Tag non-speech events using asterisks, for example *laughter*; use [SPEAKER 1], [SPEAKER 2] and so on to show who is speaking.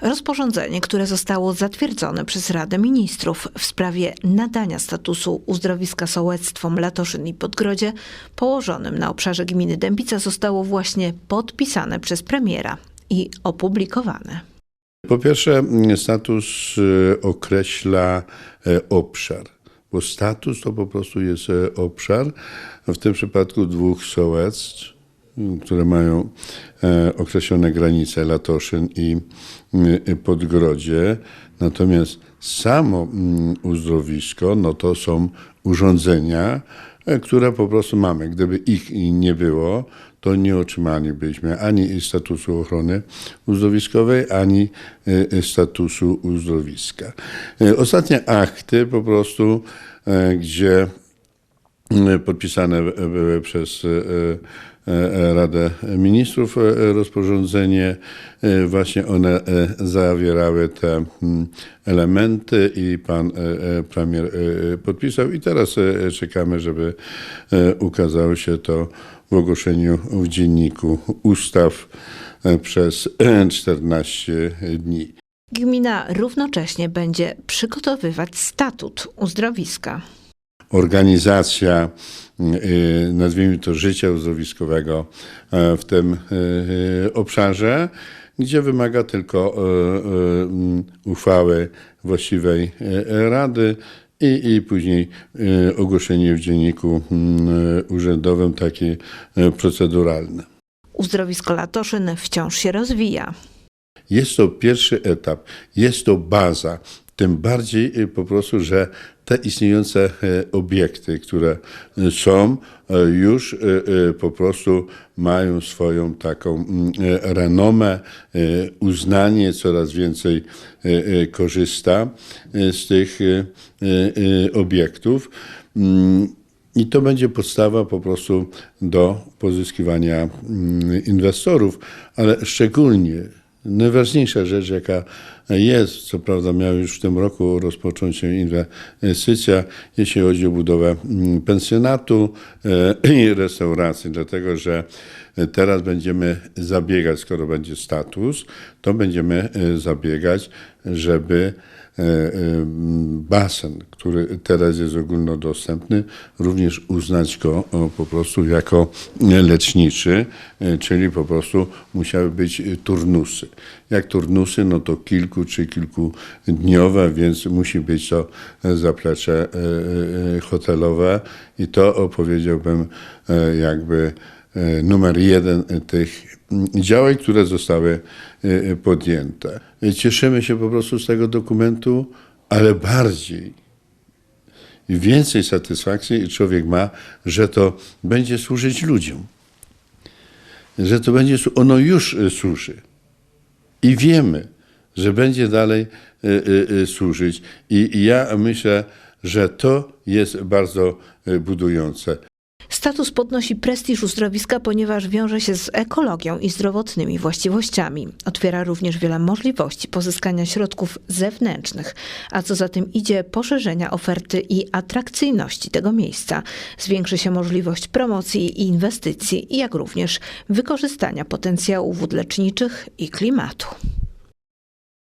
[SPEAKER 1] Rozporządzenie, które zostało zatwierdzone przez Radę Ministrów w sprawie nadania statusu uzdrowiska sołectwom Latoszyn i Podgrodzie położonym na obszarze gminy Dębica zostało właśnie podpisane przez premiera i opublikowane.
[SPEAKER 2] Po pierwsze, status y, określa e, obszar, bo status to po prostu jest e, obszar, w tym przypadku dwóch sołectw, które mają e, określone granice, Latoszyn i y, Podgrodzie. Natomiast samo uzdrowisko, no to są urządzenia, e, które po prostu mamy. Gdyby ich nie było, to nie otrzymalibyśmy ani statusu ochrony uzdrowiskowej, ani e, statusu uzdrowiska. Ostatnie akty po prostu, gdzie podpisane były przez e, e, Radę Ministrów e, rozporządzenie. Właśnie one zawierały te mm, elementy i pan premier podpisał i teraz czekamy, żeby ukazało się to w ogłoszeniu w dzienniku ustaw przez 14 dni.
[SPEAKER 1] Gmina równocześnie będzie przygotowywać statut uzdrowiska.
[SPEAKER 2] Organizacja, y, nazwijmy to życia uzdrowiskowego e, w tym y, obszarze, gdzie wymaga tylko e, e, uchwały właściwej e, rady i, i później e, ogłoszenie w dzienniku mm, urzędowym takie e, proceduralne.
[SPEAKER 1] Uzdrowisko Latoszyn wciąż się rozwija.
[SPEAKER 2] Jest to pierwszy etap, jest to baza. Tym bardziej y, po prostu, że te istniejące e, obiekty, które y, są, już y, y, po prostu mają swoją taką mm, renomę, uznanie, coraz więcej korzysta z tych obiektów. Mm, i to będzie podstawa po prostu do pozyskiwania mm, inwestorów, ale szczególnie najważniejsza rzecz, jaka jest, co prawda miała już w tym roku rozpocząć się inwestycja, jeśli chodzi o budowę mm, pensjonatu e, *clears throat* i restauracji, dlatego że teraz będziemy zabiegać, skoro będzie status, to będziemy e, zabiegać, żeby e, e, basen, który teraz jest ogólnodostępny, również uznać go po prostu jako leczniczy, czyli po prostu musiały być turnusy. Jak turnusy, no to kilku czy kilkudniowe, więc musi być to zaplecze hotelowe i to opowiedziałbym jakby numer jeden tych działań, które zostały e, podjęte. Cieszymy się po prostu z tego dokumentu, ale bardziej i więcej satysfakcji człowiek ma, że to będzie służyć ludziom. Że to będzie, ono już e, służy. I wiemy, że będzie dalej e, e, e, służyć. I ja myślę, że to jest bardzo e, budujące.
[SPEAKER 1] Status podnosi prestiż uzdrowiska, ponieważ wiąże się z ekologią i zdrowotnymi właściwościami. Otwiera również wiele możliwości pozyskania środków zewnętrznych, a co za tym idzie poszerzenia oferty i atrakcyjności tego miejsca. Zwiększy się możliwość promocji i inwestycji, jak również wykorzystania potencjału wód leczniczych i klimatu.